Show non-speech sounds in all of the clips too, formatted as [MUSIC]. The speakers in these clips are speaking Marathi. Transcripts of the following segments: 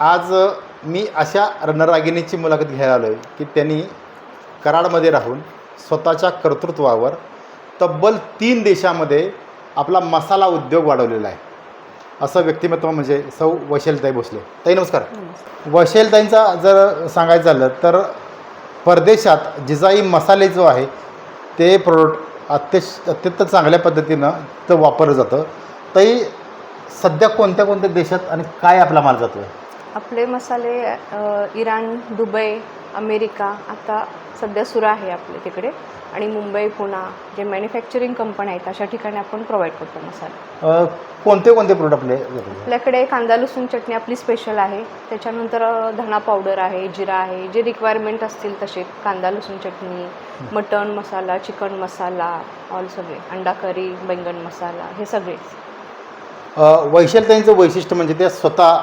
आज मी अशा रणरागिणीची मुलाखत घ्यायला आलो आहे की त्यांनी कराडमध्ये राहून स्वतःच्या कर्तृत्वावर तब्बल तीन देशामध्ये आपला मसाला उद्योग वाढवलेला आहे. असं व्यक्तिमत्व म्हणजे सौ वैशलताई भोसले. ताई नमस्कार. वैशलताईंचा जर सांगायचं झालं तर परदेशात जिजाई मसाले जो आहे ते प्रोडक्ट अत्यश अत्यंत चांगल्या पद्धतीनं तर वापरलं जातं. तरी सध्या कोणत्या कोणत्या देशात आणि काय आपला माल जातो आहे आपले मसाले इराण दुबई अमेरिका आता सध्या सुरू आहे आपले तिकडे. आणि मुंबई पुणा जे मॅन्युफॅक्चरिंग कंपन्या आहेत अशा ठिकाणी आपण प्रोव्हाइड करतो मसाले. कोणते कोणते प्रोडक्ट आपले? आपल्याकडे कांदा लसूण चटणी आपली स्पेशल आहे. त्याच्यानंतर धना पावडर आहे जिरा आहे. जे रिक्वायरमेंट असतील तसे कांदा लसूण चटणी मटण मसाला चिकन मसाला ऑल सगळे. अंडा करी बैंगन मसाला हे सगळे अ, वैशालताईंचं वैशिष्ट्य म्हणजे ते स्वतः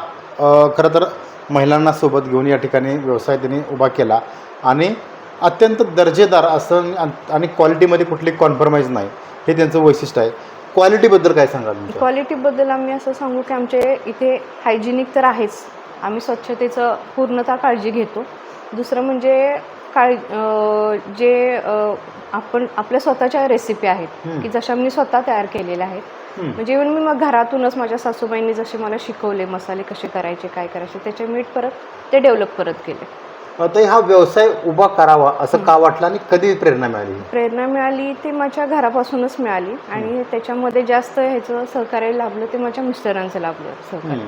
खरं तर महिलांना सोबत घेऊन या ठिकाणी व्यवसाय त्यांनी उभा केला. आणि अत्यंत दर्जेदार असं आणि- क्वालिटीमध्ये कुठली कॉम्प्रोमाइज नाही. हे त्यांचं वैशिष्ट्य आहे. क्वालिटीबद्दल काय सांगाल क्वालिटीबद्दल आम्ही असं सांगू की आमचे इथे हायजिनिक तर आहेच. आम्ही स्वच्छतेचं पूर्णतः काळजी घेतो. दुसरं म्हणजे काळ जे आपण आपल्या स्वतःच्या रेसिपी आहेत. की जशा मी स्वतः तयार केलेल्या आहेत. म्हणजे इव्हन मी मग घरातूनच माझ्या सासूबाईंनी जसे मला शिकवले मसाले कसे करायचे काय करायचे त्याचे मीठ परत ते डेव्हलप परत केले ताई हा व्यवसाय उभा करावा असं का वाटलं आणि कधी प्रेरणा मिळाली प्रेरणा मिळाली ते माझ्या घरापासूनच मिळाली आणि त्याच्यामध्ये जास्त ह्याचं सहकार्य लाभलं ते माझ्या मिस्टरांचं लाभलं सहकार्य.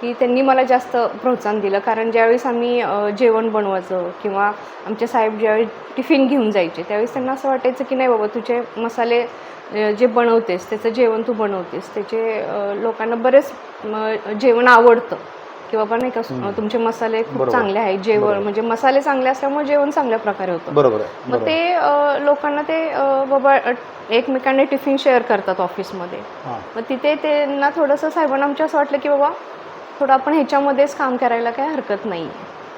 की त्यांनी मला जास्त प्रोत्साहन दिलं कारण ज्यावेळेस आम्ही जेवण बनवायचं किंवा आमचे साहेब ज्यावेळेस टिफिन घेऊन जायचे त्यावेळेस त्यांना असं वाटायचं की नाही बाबा तुझे मसाले जे बनवतेस त्याचं जेवण तू बनवतेस त्याचे लोकांना बरेच जेवण आवडतं की बाबा नाही का. तुमचे मसाले खूप. चांगले आहेत जेवण. म्हणजे मसाले चांगले असल्यामुळे जेवण चांगल्या प्रकारे होतं बरोबर मग. ते लोकांना ते बाबा एकमेकांना टिफिन शेअर करतात ऑफिसमध्ये. मग तिथे त्यांना थोडंसं साहेबांना आमच्या असं वाटलं की बाबा थोडं आपण ह्याच्यामध्येच काम करायला काही हरकत नाही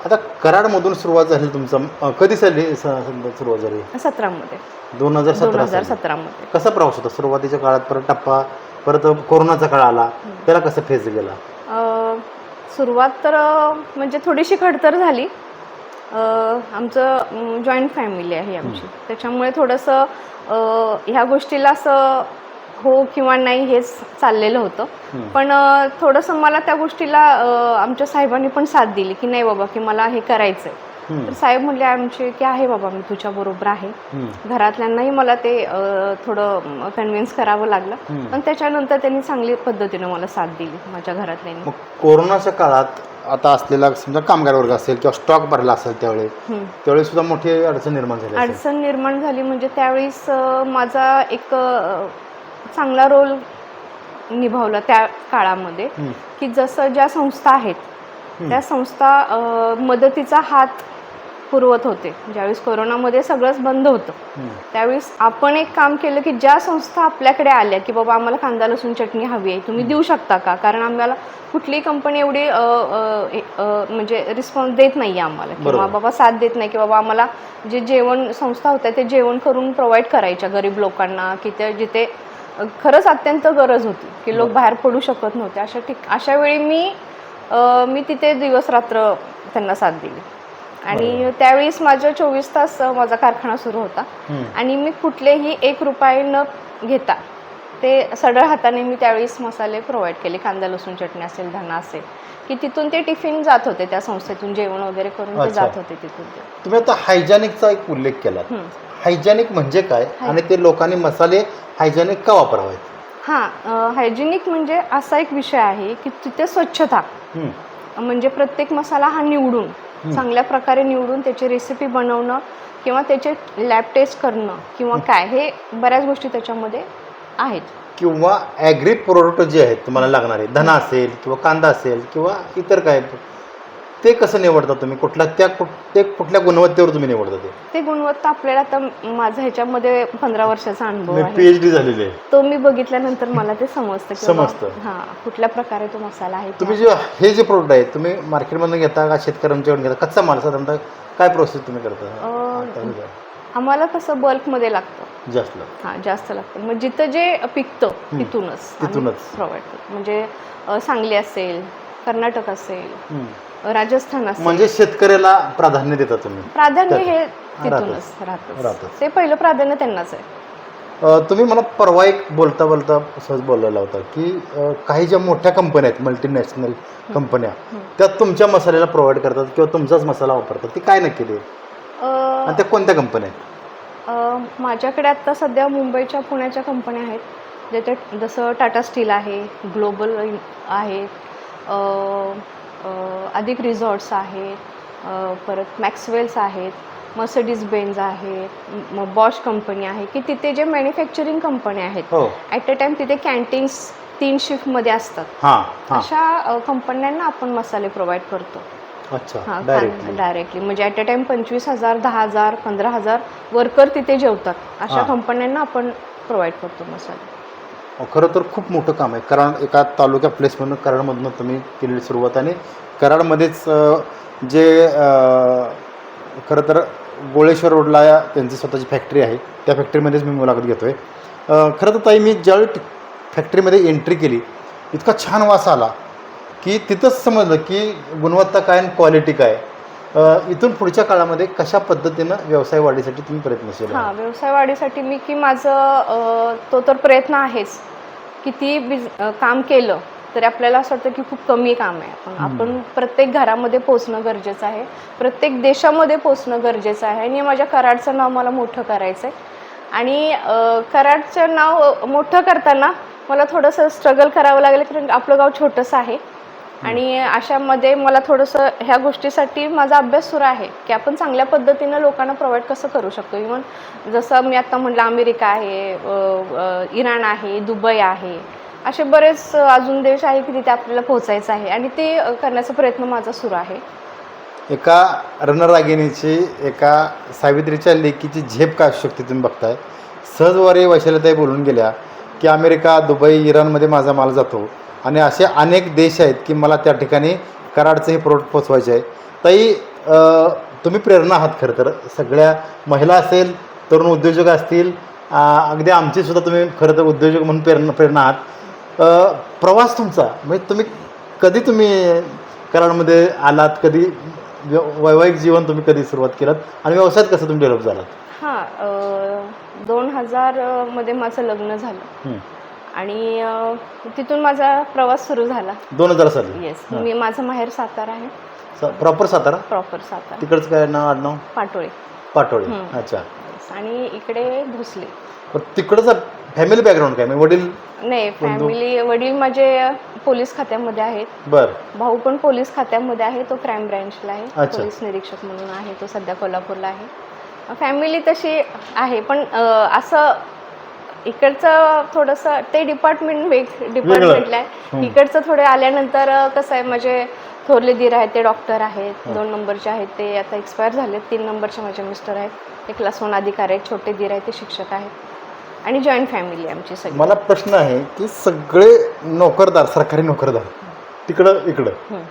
आता कराडमधून सुरुवात झाली तुमचं. कधी झाली स- सुरुवात झाली? सतरामध्ये. दोन हजार दोन सतरा हजार साली. सतरामध्ये. कसा प्रवास होता? सुरुवातीच्या काळात परत टप्पा परत कोरोनाचा काळ आला. त्याला कसं फेस गेला? अ, सुरुवात तर अ, म्हणजे थोडीशी खडतर झाली. अ, आमचं जॉईंट फॅमिली आहे आमची. त्याच्यामुळे थोडंसं अ, ह्या गोष्टीला असं हो किंवा नाही हेच चाललेलं होतं. पण थोडंसं मला त्या गोष्टीला आमच्या साहेबांनी पण साथ दिली की नाही बाबा की मला हे करायचं. तर साहेब म्हणले आमचे की आहे बाबा मी तुझ्या बरोबर आहे. घरातल्यांनाही मला ते थोडं कन्व्हिन्स करावं लागलं. पण त्याच्यानंतर त्यांनी चांगली पद्धतीनं मला साथ दिली माझ्या घरातल्यांनी कोरोनाच्या काळात आता असलेला समजा कामगार वर्ग असेल किंवा स्टॉक भरला असेल त्यावेळी हम्म. त्यावेळी सुद्धा मोठी अडचण निर्माण झाली. अडचण निर्माण झाली म्हणजे त्यावेळेस माझा एक चांगला रोल निभावला त्या काळामध्ये. की जसं ज्या संस्था आहेत. त्या संस्था मदतीचा हात पुरवत होते ज्यावेळेस कोरोनामध्ये सगळंच बंद होतं. त्यावेळेस आपण एक काम केलं की ज्या संस्था आपल्याकडे आल्या की बाबा आम्हाला कांदा लसूण चटणी हवी आहे तुम्ही देऊ शकता का कारण आम्हाला कुठलीही कंपनी एवढी म्हणजे रिस्पॉन्स देत नाही आम्हाला किंवा. बाबा साथ देत नाही की बाबा आम्हाला जे जेवण संस्था होत्या ते जेवण करून प्रोव्हाइड करायच्या गरीब लोकांना की त्या जिथे खरंच अत्यंत गरज होती की लोक. बाहेर पडू शकत नव्हते अशा ठिक अशा वेळी मी मी तिथे दिवस रात्र त्यांना साथ दिली आणि. त्यावेळेस माझं चोवीस तास माझा कारखाना सुरू होता. आणि मी कुठलेही एक रुपये न घेता ते सडळ हाताने मी त्यावेळेस मसाले प्रोव्हाइड केले कांदा लसूण चटणी असेल धना असेल की तिथून ते टिफिन जात होते त्या संस्थेतून जेवण वगैरे करून ते. जात होते तिथून ते तुम्ही आता हायजॅनिकचा एक उल्लेख केला. हायजॅनिक म्हणजे काय? आणि ते लोकांनी मसाले हायजॅनिक का वापरावेत? हां हायजिनिक म्हणजे असा एक विषय आहे की तिथे स्वच्छता. म्हणजे प्रत्येक मसाला हा निवडून चांगल्या प्रकारे निवडून त्याची रेसिपी बनवणं किंवा त्याचे लॅब टेस्ट करणं किंवा काय हे बऱ्याच गोष्टी त्याच्यामध्ये आहेत. किंवा ॲग्री प्रोडक्ट जे आहेत तुम्हाला लागणारे धना असेल किंवा कांदा असेल किंवा इतर काय? ते कसं निवडता तुम्ही? कुठल्या त्या कुठ ते कुठल्या गुणवत्तेवर तुम्ही निवडता ते? ते गुणवत्ता आपल्याला आता माझा ह्याच्यामध्ये पंधरा वर्षाचा अनुभव आहे. पी एच डी झालेले आहे. तो मी बघितल्यानंतर मला ते समजतं की बाबा, समजतं. हा कुठल्या प्रकारे तो मसाला आहे तुम्ही जे हे जे प्रोडक्ट आहेत तुम्ही मार्केटमधून घेता का शेतकऱ्यांच्याकडून घेता? कच्चा माल साधारणतः काय प्रोसेस तुम्ही करता? अं, आता द्या. आम्हाला तसं बल्कमध्ये लागतं. जास्त लागतं. हां जास्त लागतं. मग जिथं जे पिकतं तिथूनच तिथूनच. प्रोव्हाइड म्हणजे अ, सांगली असेल कर्नाटक असेल. राजस्थान असेल म्हणजे शेतकऱ्याला प्राधान्य देता तुम्ही. प्राधान्य हे. तिथूनच राहतं राहतच. ते पहिलं प्राधान्य त्यांनाच आहे. अ, तुम्ही मला परवा एक बोलता बोलता सहज बोललेला होता की अ, काही ज्या मोठ्या कंपन्या आहेत मल्टीनॅशनल कंपन्या. त्या तुमच्या मसाल्याला प्रोव्हाइड करतात किंवा तुमचाच मसाला वापरतात ती काय नक्की ते अं, आणि त्या कोणत्या कंपन्या आहेत? अं, माझ्याकडे आत्ता सध्या मुंबईच्या पुण्याच्या कंपन्या आहेत. ज्याच्यात जसं टाटा स्टील आहे ग्लोबल अं, अधिक रिझॉर्ट्स आहेत परत मॅक्सवेल्स आहेत मर्सडीज बेन्झ आहेत मग बॉश कंपनी आहे की तिथे जे मॅन्युफॅक्चरिंग कंपन्या आहेत हो. ॲट अ टाइम तिथे कॅन्टीन्स तीन शिफ्टमध्ये असतात. हां हां. अशा कंपन्यांना आपण मसाले प्रोव्हाइड करतो. अच्छा हां डायरेक्टली म्हणजे ॲट अ टाइम पंचवीस हजार दहा हजार पंधरा हजार वर्कर तिथे जेवतात. अशा हां. कंपन्यांना आपण प्रोव्हाइड करतो मसाले. खरं तर खूप मोठं काम आहे. कारण एका तालुक्या प्लेसमधून कराडमधून तुम्ही केलेली सुरुवात आणि कराडमध्येच जे खरं तर गोळेश्वर रोडला या त्यांची स्वतःची फॅक्टरी आहे. त्या फॅक्टरीमध्येच मी मुलाखत घेतो आहे खरं तर ताई मी ज्यावेळी फॅक्टरीमध्ये एंट्री केली इतका छान वास आला की तिथंच समजलं की गुणवत्ता काय आणि क्वालिटी काय. इथून पुढच्या काळामध्ये कशा पद्धतीनं व्यवसाय वाढीसाठी तुम्ही प्रयत्नशील हां? व्यवसाय वाढीसाठी मी की माझं तो तर प्रयत्न आहेच किती बिज काम केलं तरी आपल्याला असं वाटतं की खूप कमी काम आहे. आपण आपण प्रत्येक घरामध्ये पोचणं गरजेचं आहे. प्रत्येक देशामध्ये पोचणं गरजेचं आहे. आणि माझ्या कराडचं नाव मला मोठं करायचं आहे आणि कराडचं नाव मोठं करताना मला थोडंसं स्ट्रगल करावं लागेल कारण आपलं गाव छोटंसं आहे. आणि अशामध्ये मला थोडंसं ह्या गोष्टीसाठी माझा अभ्यास सुरू आहे की आपण चांगल्या पद्धतीनं लोकांना प्रोव्हाइड कसं करू शकतो. इवन जसं मी आत्ता म्हटलं अमेरिका आहे इराण आहे दुबई आहे असे बरेच अजून देश आहे की तिथे आपल्याला पोहोचायचं आहे आणि ते करण्याचा प्रयत्न माझा सुरू आहे. एका रणरागिणीची एका सावित्रीच्या लेकीची झेप काय असू शकते तुम्ही बघताय? सहजवारी वैशालीताई बोलून गेल्या की अमेरिका दुबई इराणमध्ये माझा माल जातो. आणि असे अनेक देश आहेत की मला त्या ठिकाणी कराडचं हे प्रोडक्ट पोचवायचे आहे. ताई तुम्ही प्रेरणा आहात खरं तर. सगळ्या महिला असेल तरुण उद्योजक असतील अगदी आमची सुद्धा तुम्ही खरं तर उद्योजक म्हणून प्रेरणा प्रेरणा आहात. प्रवास तुमचा म्हणजे तुम्ही कधी तुम्ही कराडमध्ये आलात? कधी व्य- वैवाहिक जीवन तुम्ही कधी सुरुवात केलात? आणि व्यवसायात कसं तुम्ही डेव्हलप झालात? हां दोन हजारमध्ये माझं लग्न झालं. आणि तिथून माझा प्रवास सुरू झाला. दोन हजार साली? येस मी माझं माहेर सातारा आहे. प्रॉपर सातारा? प्रॉपर सातारा. तिकडचं काय नाव आडनाव? पाटोळे. पाटोळे. अच्छा. आणि इकडे भोसले. तिकडचं फॅमिली बॅकग्राऊंड काय? म्हणजे वडील? नाही फॅमिली वडील माझे पोलीस खात्यामध्ये आहेत. बर. भाऊ पण पोलीस खात्यामध्ये आहे तो क्राईम ब्रँचला आहे. पोलीस निरीक्षक म्हणून आहे तो सध्या कोल्हापूरला आहे. फॅमिली तशी आहे पण असं इकडचं थोडंसं ते डिपार्टमेंट वेग डिपार्टमेंटला आहे. हं. इकडचं थोडे आल्यानंतर कसं आहे माझे थोरले दीर आहेत ते डॉक्टर आहेत दोन नंबरचे आहेत ते आता एक्सपायर झाले तीन नंबरचे माझे मिस्टर आहेत. एक क्लास वन अधिकारी आहेत छोटे दीर आहेत ते शिक्षक आहेत. आणि जॉईंट फॅमिली आहे आमची सगळी. मला प्रश्न आहे की सगळे नोकरदार सरकारी नोकरदार तिकडं इकडं. हं.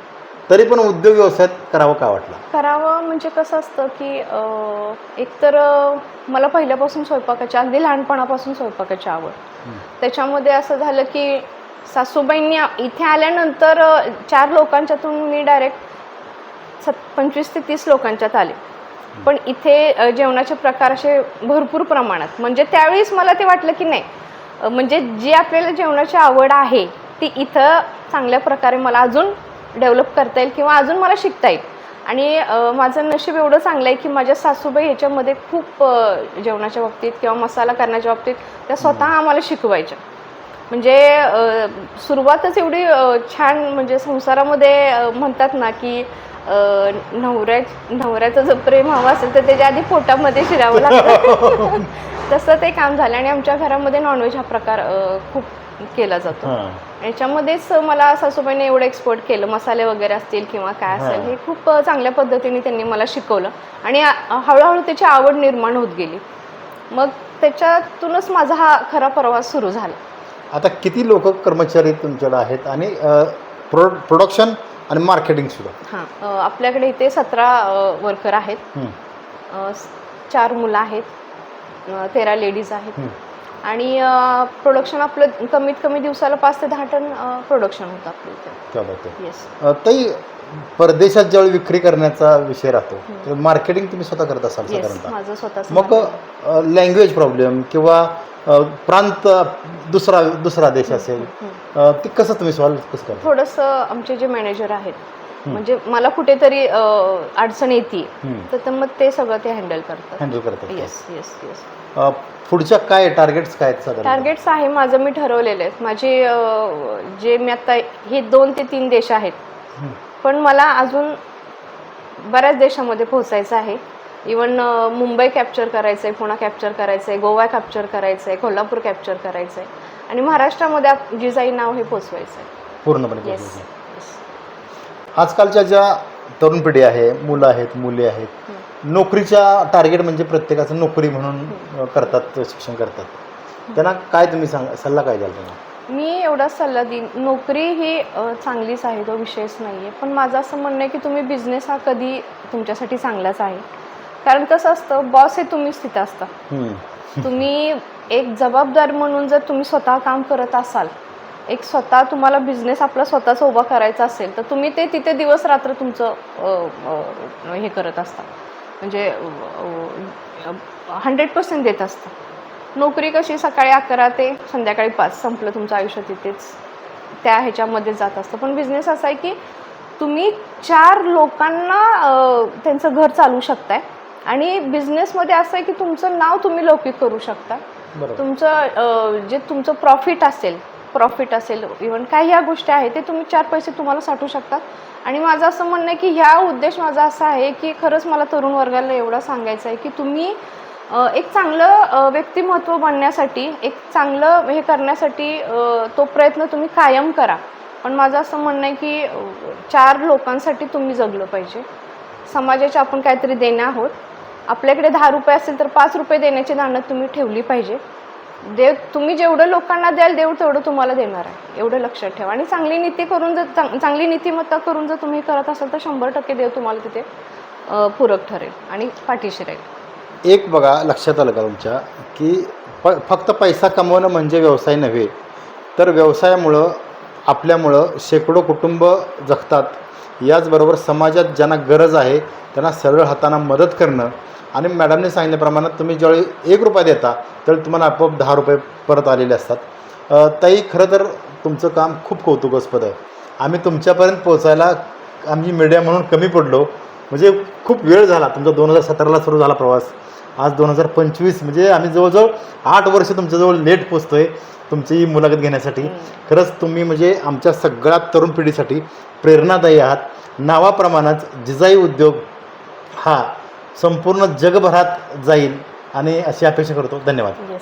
तरी पण उद्योग व्यवसायात करावं का वाटलं? करावं म्हणजे कसं असतं की अं, एकतर अं, मला पहिल्यापासून स्वयंपाकाची अगदी लहानपणापासून स्वयंपाकाची आवड. त्याच्यामध्ये असं झालं की सासूबाईंनी आ- इथे आल्यानंतर अं, चार लोकांच्यातून मी डायरेक्ट सत पंचवीस ते तीस लोकांच्यात आले. पण इथे अं, जेवणाचे प्रकार असे भरपूर प्रमाणात. म्हणजे त्यावेळेस मला ते वाटलं की नाही. अं, म्हणजे जी आपल्याला जेवणाची आवड आहे ती इथं चांगल्या प्रकारे मला अजून डेव्हलप करता येईल किंवा अजून मला शिकता येईल. आणि माझं नशीब एवढं चांगलं आहे की माझ्या सासूबाई ह्याच्यामध्ये खूप जेवणाच्या बाबतीत किंवा मसाला करण्याच्या बाबतीत त्या स्वतः आम्हाला शिकवायच्या. म्हणजे सुरुवातच एवढी छान म्हणजे संसारामध्ये म्हणतात ना की नवऱ्या नवऱ्याचं जर प्रेम हवं असेल तर त्याच्या आधी पोटामध्ये शिरावं लागतं. [LAUGHS] तसं ते काम झालं आणि आमच्या घरामध्ये नॉनव्हेज हा प्रकार खूप केला जातो. याच्यामध्येच मला सासूबाईने एवढं एक्सपोर्ट केलं मसाले वगैरे असतील किंवा काय असेल हां. खूप चांगल्या पद्धतीने त्यांनी मला शिकवलं. आणि हळूहळू त्याची आवड निर्माण होत गेली. मग त्याच्यातूनच माझा हा खरा प्रवास सुरू झाला. आता किती लोक कर्मचारी तुमच्याकडे आहेत आणि प्रो प्रोडक्शन आणि मार्केटिंग सुद्धा हां आपल्याकडे इथे सतरा वर्कर आहेत. चार मुलं आहेत. तेरा लेडीज आहेत. आणि प्रोडक्शन आपलं कमीत कमी दिवसाला पाच ते दहा टन प्रोडक्शन होतं आपलं इथे. येस ताई परदेशात ज्यावेळी विक्री करण्याचा विषय राहतो. तर मार्केटिंग तुम्ही स्वतः करत असाल माझं मग लँग्वेज प्रॉब्लेम किंवा प्रांत दुसरा दुसरा देश असेल ते कसं तुम्ही सॉल्व्ह कसं थोडंसं आमचे जे मॅनेजर आहेत. म्हणजे मला कुठेतरी अडचण येते. तर मग ते सगळं ते हँडल करतात. हँडल करतात येस येस येस पुढच्या काय टार्गेट्स काय आहेत टार्गेट्स आहे माझं मी ठरवलेलं आहे माझे जे मी आता हे दोन ते तीन देश आहेत. पण मला अजून बऱ्याच देशामध्ये पोहोचायचं आहे. इवन मुंबई कॅप्चर करायचं आहे पुणा कॅप्चर करायचं आहे गोवा कॅप्चर करायचं आहे कोल्हापूर कॅप्चर करायचं आहे आणि महाराष्ट्रामध्ये जिजाई नाव हे पोचवायचं आहे पूर्णपणे. आजकालच्या ज्या तरुण पिढी आहे मुलं आहेत मुली आहेत नोकरीच्या टार्गेट म्हणजे प्रत्येकाचं नोकरी म्हणून करतात शिक्षण करतात. त्यांना काय तुम्ही सांग सल्ला काय द्याल त्यांना? मी एवढा सल्ला देईन. नोकरी ही चांगलीच आहे तो विषयच नाही आहे पण माझं असं म्हणणं आहे की तुम्ही बिझनेस हा कधी तुमच्यासाठी चांगलाच आहे. कारण कसं असतं बॉस हे तुम्हीच तिथं असता. तुम्ही एक जबाबदार म्हणून जर तुम्ही स्वतः काम करत असाल एक स्वतः तुम्हाला बिझनेस आपला स्वतःचा उभा करायचा असेल तर तुम्ही ते तिथे दिवस रात्र तुमचं हे करत असता. म्हणजे हंड्रेड पर्सेंट देत असता. नोकरी कशी सकाळी अकरा ते संध्याकाळी पाच संपलं तुमचं आयुष्य तिथेच त्या ह्याच्यामध्ये जात असतं. पण बिझनेस असा आहे की तुम्ही चार लोकांना त्यांचं घर चालू शकताय आणि बिझनेसमध्ये असं आहे की तुमचं नाव तुम्ही लौकिक करू शकता. तुमचं जे तुमचं प्रॉफिट असेल प्रॉफिट असेल इवन काही ह्या गोष्टी आहेत ते तुम्ही चार पैसे तुम्हाला साठवू शकतात आणि माझं असं म्हणणं आहे की ह्या उद्देश माझा असा आहे की खरंच मला तरुण वर्गाला एवढा सांगायचं आहे की तुम्ही एक चांगलं व्यक्तिमत्व बनण्यासाठी एक चांगलं हे करण्यासाठी तो प्रयत्न तुम्ही कायम करा. पण माझं असं म्हणणं आहे की चार लोकांसाठी तुम्ही जगलं पाहिजे. समाजाचे आपण काहीतरी देणे आहोत. आपल्याकडे दहा रुपये असेल तर पाच रुपये देण्याची दाणं तुम्ही ठेवली पाहिजे. देव तुम्ही जेवढं लोकांना द्याल देव तेवढं तुम्हाला देणार आहे. एवढं लक्षात ठेवा. आणि चांगली नीती करून जर चांग- चांगली नीतिमत्ता करून जर तुम्ही करत असाल तर शंभर टक्के देव तुम्हाला तिथे पूरक ठरेल आणि पाठीशी राहील. एक बघा लक्षात आलं का तुमच्या? की प फक्त पैसा कमवणं म्हणजे व्यवसाय नव्हे तर व्यवसायामुळं आपल्यामुळं शेकडो कुटुंब जगतात. याचबरोबर समाजात ज्यांना गरज आहे त्यांना सरळ हाताना मदत करणं आणि मॅडमने सांगितल्याप्रमाणे तुम्ही ज्यावेळी एक रुपया देता त्यावेळी तुम्हाला आपोआप दहा रुपये परत आलेले असतात. ताई खरं तर तुमचं काम खूप कौतुकास्पद आहे. आम्ही तुमच्यापर्यंत पोहोचायला आम्ही मीडिया म्हणून कमी पडलो. म्हणजे खूप वेळ झाला. तुमचा दोन हजार सतराला सुरू झाला प्रवास. आज दोन हजार पंचवीस म्हणजे आम्ही जवळजवळ आठ वर्ष तुमच्याजवळ लेट पोचतोय तुमची ही मुलाखत घेण्यासाठी. खरंच तुम्ही म्हणजे आमच्या सगळ्या तरुण पिढीसाठी प्रेरणादायी आहात. नावाप्रमाणेच जिजाई उद्योग हा संपूर्ण जगभरात जाईल आणि अशी अपेक्षा करतो. धन्यवाद. येस